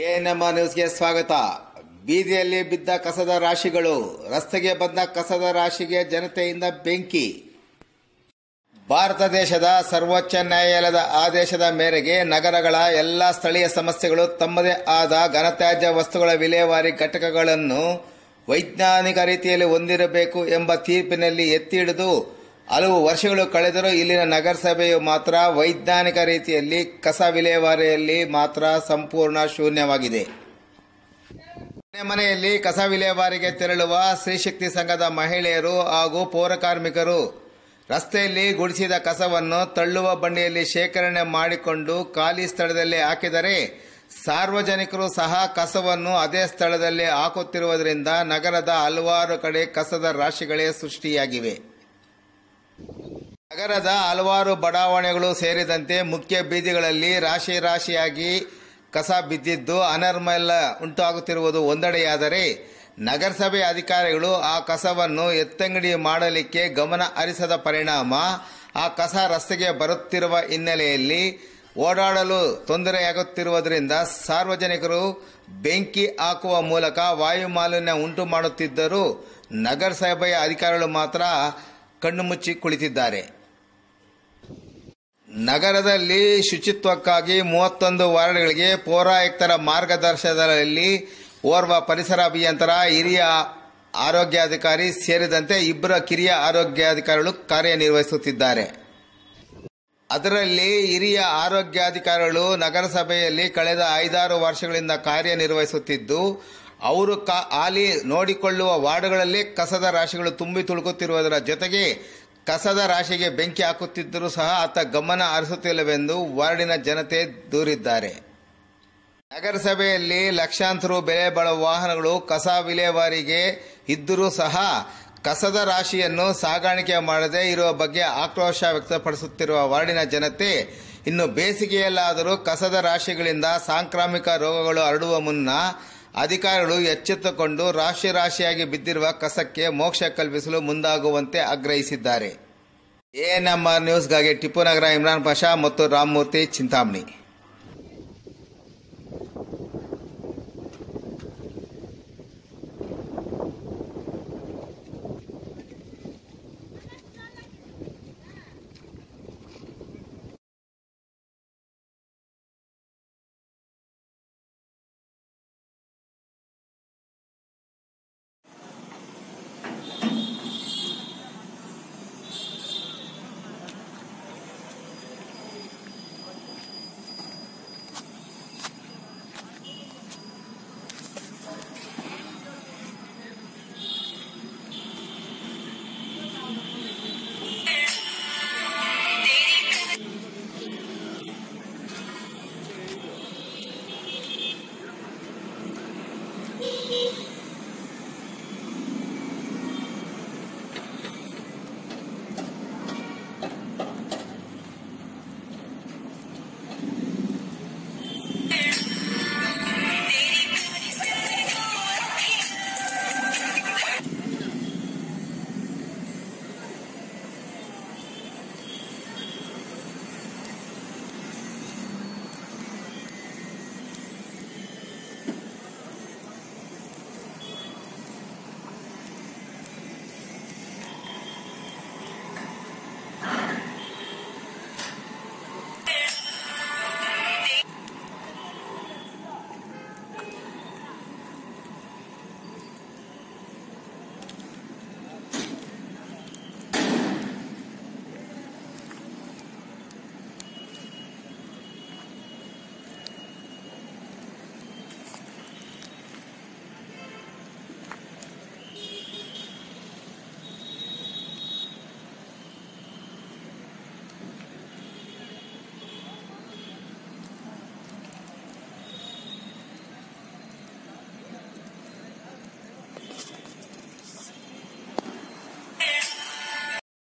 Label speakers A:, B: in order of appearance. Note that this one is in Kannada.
A: ಎ ನಮ್ಮ ನ್ಯೂಸ್ಗೆ ಸ್ವಾಗತ. ಬೀದಿಯಲ್ಲಿ ಬಿದ್ದ ಕಸದ ರಾಶಿಗಳು, ರಸ್ತೆಗೆ ಬಂದ ಕಸದ ರಾಶಿಗೆ ಜನತೆಯಿಂದ ಬೆಂಕಿ. ಭಾರತ ದೇಶದ ಸರ್ವೋಚ್ಚ ನ್ಯಾಯಾಲಯದ ಆದೇಶದ ಮೇರೆಗೆ ನಗರಗಳ ಎಲ್ಲ ಸ್ಥಳೀಯ ಸಮಸ್ಯೆಗಳು ತಮ್ಮದೇ ಆದ ಘನತ್ಯಾಜ್ಯ ವಸ್ತುಗಳ ವಿಲೇವಾರಿ ಘಟಕಗಳನ್ನು ವೈಜ್ಞಾನಿಕ ರೀತಿಯಲ್ಲಿ ಹೊಂದಿರಬೇಕು ಎಂಬ ತೀರ್ಪಿನಲ್ಲಿ ಎತ್ತಿ ಹಿಡಿದು ಹಲವು ವರ್ಷಗಳು ಕಳೆದರೂ ಇಲ್ಲಿನ ನಗರಸಭೆಯು ಮಾತ್ರ ವೈಜ್ಞಾನಿಕ ರೀತಿಯಲ್ಲಿ ಕಸ ವಿಲೇವಾರಿಯಲ್ಲಿ ಮಾತ್ರ ಸಂಪೂರ್ಣ ಶೂನ್ಯವಾಗಿದೆ. ಮನೆ ಮನೆಯಲ್ಲಿ ಕಸ ವಿಲೇವಾರಿಗೆ ತೆರಳುವ ಸ್ತ್ರೀಶಕ್ತಿ ಸಂಘದ ಮಹಿಳೆಯರು ಹಾಗೂ ಪೌರಕಾರ್ಮಿಕರು ರಸ್ತೆಯಲ್ಲಿ ಗುಡಿಸಿದ ಕಸವನ್ನು ತಳ್ಳುವ ಬಂಡಿಯಲ್ಲಿ ಶೇಖರಣೆ ಮಾಡಿಕೊಂಡು ಖಾಲಿ ಸ್ಥಳದಲ್ಲಿ ಹಾಕಿದರೆ ಸಾರ್ವಜನಿಕರು ಸಹ ಕಸವನ್ನು ಅದೇ ಸ್ಥಳದಲ್ಲಿ ಹಾಕುತ್ತಿರುವುದರಿಂದ ನಗರದ ಹಲವಾರು ಕಡೆ ಕಸದ ರಾಶಿಗಳೇ ಸೃಷ್ಟಿಯಾಗಿವೆ. ನಗರದ ಹಲವಾರು ಬಡಾವಣೆಗಳು ಸೇರಿದಂತೆ ಮುಖ್ಯ ಬೀದಿಗಳಲ್ಲಿ ರಾಶಿ ರಾಶಿಯಾಗಿ ಕಸ ಬಿದ್ದಿದ್ದು ಅನರ್ಮಲ ಉಂಟಾಗುತ್ತಿರುವುದು ಒಂದೆಡೆಯಾದರೆ ನಗರಸಭೆ ಅಧಿಕಾರಿಗಳು ಆ ಕಸವನ್ನು ಎತ್ತಂಗಡಿ ಮಾಡಲಿಕ್ಕೆ ಗಮನ ಹರಿಸದ ಪರಿಣಾಮ ಆ ಕಸ ರಸ್ತೆಗೆ ಬರುತ್ತಿರುವ ಹಿನ್ನೆಲೆಯಲ್ಲಿ ಓಡಾಡಲು ತೊಂದರೆಯಾಗುತ್ತಿರುವುದರಿಂದ ಸಾರ್ವಜನಿಕರು ಬೆಂಕಿ ಹಾಕುವ ಮೂಲಕ ವಾಯು ಮಾಲಿನ್ಯ ಉಂಟು ಮಾಡುತ್ತಿದ್ದರೂ ನಗರಸಭೆಯ ಅಧಿಕಾರಿಗಳು ಮಾತ್ರ ಕಣ್ಣು ಮುಚ್ಚಿ ಕುಳಿತಿದ್ದಾರೆ. ನಗರದಲ್ಲಿ ಶುಚಿತ್ವಕ್ಕಾಗಿ ಮೂವತ್ತೊಂದು ವಾರ್ಡ್ಗಳಿಗೆ ಪೌರಾಯುಕ್ತರ ಮಾರ್ಗದರ್ಶನದಲ್ಲಿ ಓರ್ವ ಪರಿಸರ ಅಭಿಯಂತರ, ಹಿರಿಯ ಆರೋಗ್ಯಾಧಿಕಾರಿ ಸೇರಿದಂತೆ ಇಬ್ಬರ ಕಿರಿಯ ಆರೋಗ್ಯಾಧಿಕಾರಿಗಳು ಕಾರ್ಯನಿರ್ವಹಿಸುತ್ತಿದ್ದಾರೆ. ಅದರಲ್ಲಿ ಹಿರಿಯ ಆರೋಗ್ಯಾಧಿಕಾರಿಗಳು ನಗರಸಭೆಯಲ್ಲಿ ಕಳೆದ ಐದಾರು ವರ್ಷಗಳಿಂದ ಕಾರ್ಯನಿರ್ವಹಿಸುತ್ತಿದ್ದು, ಅವರು ಕಾ ಹಾಲಿ ನೋಡಿಕೊಳ್ಳುವ ವಾರ್ಡ್ಗಳಲ್ಲಿ ಕಸದ ರಾಶಿಗಳು ತುಂಬಿ ತುಳುಕುತ್ತಿರುವುದರ ಜೊತೆಗೆ ಕಸದ ರಾಶಿಗೆ ಬೆಂಕಿ ಹಾಕುತ್ತಿದ್ದರೂ ಸಹ ಆತ ಗಮನ ಹರಿಸುತ್ತಿಲ್ಲವೆಂದು ವಾರ್ಡಿನ ಜನತೆ ದೂರಿದ್ದಾರೆ. ನಗರಸಭೆಯಲ್ಲಿ ಲಕ್ಷಾಂತರ ಬೆಲೆ ಬಾಳುವ ವಾಹನಗಳು ಕಸ ವಿಲೇವಾರಿಗೆ ಇದ್ದರೂ ಸಹ ಕಸದ ರಾಶಿಯನ್ನು ಸಾಗಾಣಿಕೆ ಮಾಡದೇ ಇರುವ ಬಗ್ಗೆ ಆಕ್ರೋಶ ವ್ಯಕ್ತಪಡಿಸುತ್ತಿರುವ ವಾರ್ಡಿನ ಜನತೆ, ಇನ್ನು ಬೇಸಿಗೆಯಲ್ಲಾದರೂ ಕಸದ ರಾಶಿಗಳಿಂದ ಸಾಂಕ್ರಾಮಿಕ ರೋಗಗಳು ಹರಡುವ ಮುನ್ನ ಅಧಿಕಾರಿಗಳು ಎಚ್ಚೆತ್ತುಕೊಂಡು ರಾಶಿ ರಾಶಿಯಾಗಿ ಬಿದ್ದಿರುವ ಕಸಕ್ಕೆ ಮೋಕ್ಷ ಕಲ್ಪಿಸಲು ಮುಂದಾಗುವಂತೆ ಆಗ್ರಹಿಸಿದ್ದಾರೆ. ಎ ನಮ್ಮ ನ್ಯೂಸ್ಗಾಗಿ ಟಿಪ್ಪು ನಗರ ಇಮ್ರಾನ್ ಪಾಷಾ ಮತ್ತು ರಾಮಮೂರ್ತಿ ಚಿಂತಾಮಣಿ.